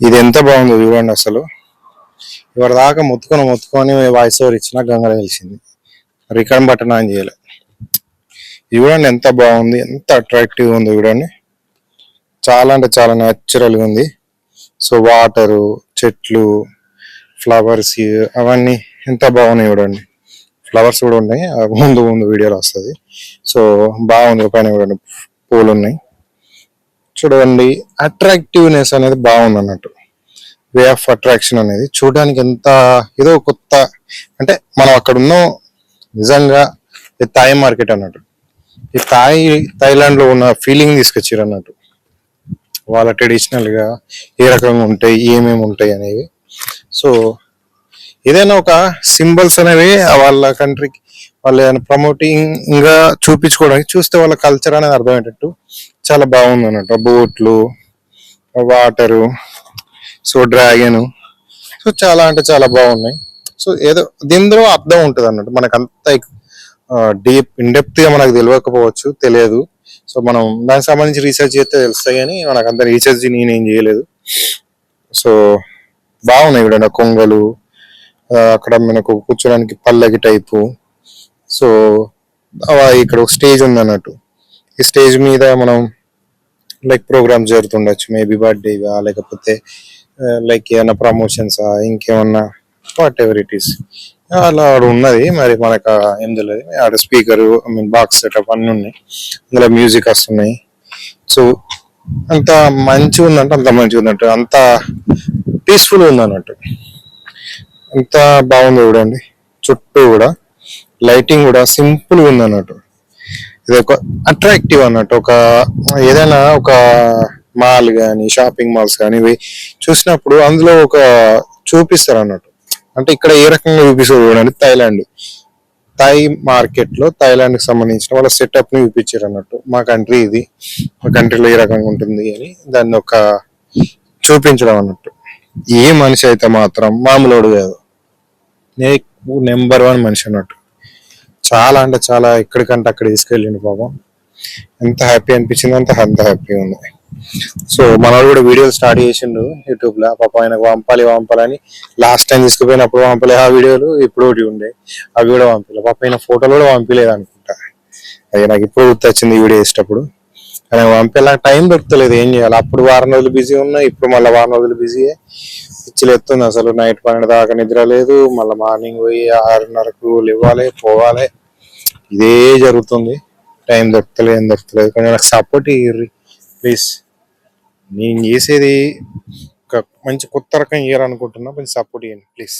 ఇది ఎంత బాగుందో చూడండి అసలు. ఇవాళ దాకా మొత్తుకొని మొత్తుకొని వాయిస్ ఓవర్ ఇచ్చినా గంగ తెలిసింది రికార్డ్ బటన్ ఆన్ చేయలే. చూడండి ఎంత బాగుంది ఎంత అట్రాక్టివ్ ఉంది చూడండి. చాలా అంటే చాలా న్యాచురల్గా ఉంది. సో వాటరు చెట్లు ఫ్లవర్స్ అవన్నీ ఎంత బాగున్నాయి చూడండి. ఫ్లవర్స్ కూడా ఉన్నాయి. ముందు ముందు వీడియోలో వస్తుంది. సో బాగుంది పైన చూడండి పూలు ఉన్నాయి. చూడండి అట్రాక్టివ్నెస్ అనేది బాగుంది అన్నట్టు. వే ఆఫ్ అట్రాక్షన్ అనేది చూడడానికి ఎంత ఏదో కొత్త అంటే మనం అక్కడ ఉన్నాం నిజంగా ఈ థాయ్ మార్కెట్ అన్నట్టు. ఈ థాయ్ థాయిలాండ్లో లో ఉన్న ఫీలింగ్ తీసుకొచ్చారు అన్నట్టు. వాళ్ళ ట్రెడిషనల్గా ఏ రకంగా ఉంటాయి ఏమేమి ఉంటాయి అనేవి. సో ఏదైనా ఒక సింబల్స్ అనేవి వాళ్ళ కంట్రీకి వాళ్ళు ఏదైనా ప్రమోటింగ్గా చూపించుకోవడానికి చూస్తే వాళ్ళ కల్చర్ అనేది అర్థమయ్యేటట్టు చాలా బాగుంది అన్నట్టు. బోట్లు వాటరు సో డ్రాగన్ సో చాలా అంటే చాలా బాగున్నాయి. సో ఏదో దీనిలో అర్థం ఉంటుంది అన్నట్టు. మనకు అంత డీప్ ఇన్డెప్త్గా మనకు తెలియకపోవచ్చు తెలియదు. సో మనం దానికి సంబంధించి రీసెర్చ్ చేస్తే తెలుస్తాయి కానీ మనకు అంత రీసెర్చ్ నేనేం చేయలేదు. సో బాగున్నాయి కూడా కొంగలు అక్కడ మనకు కూర్చోడానికి పల్లకి టైపు. సో ఇక్కడ ఒక స్టేజ్ ఉంది అన్నట్టు. ఈ స్టేజ్ మీద మనం లైక్ ప్రోగ్రామ్స్ జరుగుతుండొచ్చు మేబీ బర్త్డేగా లేకపోతే లైక్ ఏమైనా ప్రమోషన్స్ ఇంకేమన్నా వాట్ ఎవర్ ఇట్ ఈస్ అలా ఆడ ఉన్నది. మరి మనకు ఏం తెలియదు ఆడ speaker I mean box setup అన్ని ఉన్నాయి. అందులో మ్యూజిక్ వస్తున్నాయి. సో అంత మంచిగా ఉందంటే అంత మంచిగా ఉందంటే అంత పీస్ఫుల్ ఉంది అన్నట్టు అంత బాగుంది చూడండి. చుట్టూ కూడా లైటింగ్ కూడా సింపుల్గా ఉంది అన్నట్టు ఇది ఒక అట్రాక్టివ్ అన్నట్టు. ఒక ఏదైనా ఒక మాల్ కానీ షాపింగ్ మాల్స్ కానీ ఇవి చూసినప్పుడు అందులో ఒక చూపిస్తారు అన్నట్టు అంటే ఇక్కడ ఏ రకంగా చూపిస్తారు చూడండి. థైలాండ్ థాయ్ మార్కెట్లో థైలాండ్కి సంబంధించిన వాళ్ళ సెటప్ని చూపించారు అన్నట్టు మా కంట్రీ ఇది. మా కంట్రీలో ఏ రకంగా ఉంటుంది అని దాన్ని ఒక చూపించడం అన్నట్టు. ఏ మనిషి అయితే మాత్రం మామూలుడు కాదు. నెంబర్ వన్ మనిషి అన్నట్టు. చాలా అంటే చాలా ఎక్కడికంటే అక్కడ తీసుకెళ్ళిండు పాపం. ఎంత హ్యాపీ అనిపించింది అంత అంత హ్యాపీ ఉంది. సో మనోడు కూడా వీడియోలు స్టార్ట్ చేసిండు యూట్యూబ్లో పాపం ఆయనకు పంపాలి పంపాలని లాస్ట్ టైం తీసుకుపోయినప్పుడు పంపలే ఆ వీడియోలు ఇప్పుడు ఒకటి ఉండే. అవి కూడా పంపలే పాప ఆయన ఫోటోలు కూడా పంపించలేదు అనుకుంటా అది నాకు ఇప్పుడు గుర్తొచ్చింది ఈ వీడియో వేసేటప్పుడు ఆయన పంపేలా టైం దొరకలేదు. ఏం చేయాలి? అప్పుడు వారం రోజులు బిజీ ఉన్నాయి ఇప్పుడు మళ్ళీ వారం రోజులు బిజీ పిచ్చిలేస్తుంది అసలు నైట్ పన్నెండు దాకా నిద్ర లేదు. మళ్ళీ మార్నింగ్ పోయి ఆరున్నరకు లేవాలి పోవాలి. ఇదే జరుగుతుంది. టైం దొరకలేదు ఏం దొరకలేదు కొంచెం నాకు సపోర్ట్ ఇయ్యి ప్లీజ్. నేను చేసేది ఒక మంచి కొత్త రకం ఇయ్యాలనుకుంటున్నా కొంచెం సపోర్ట్ ఇవ్వండి ప్లీజ్.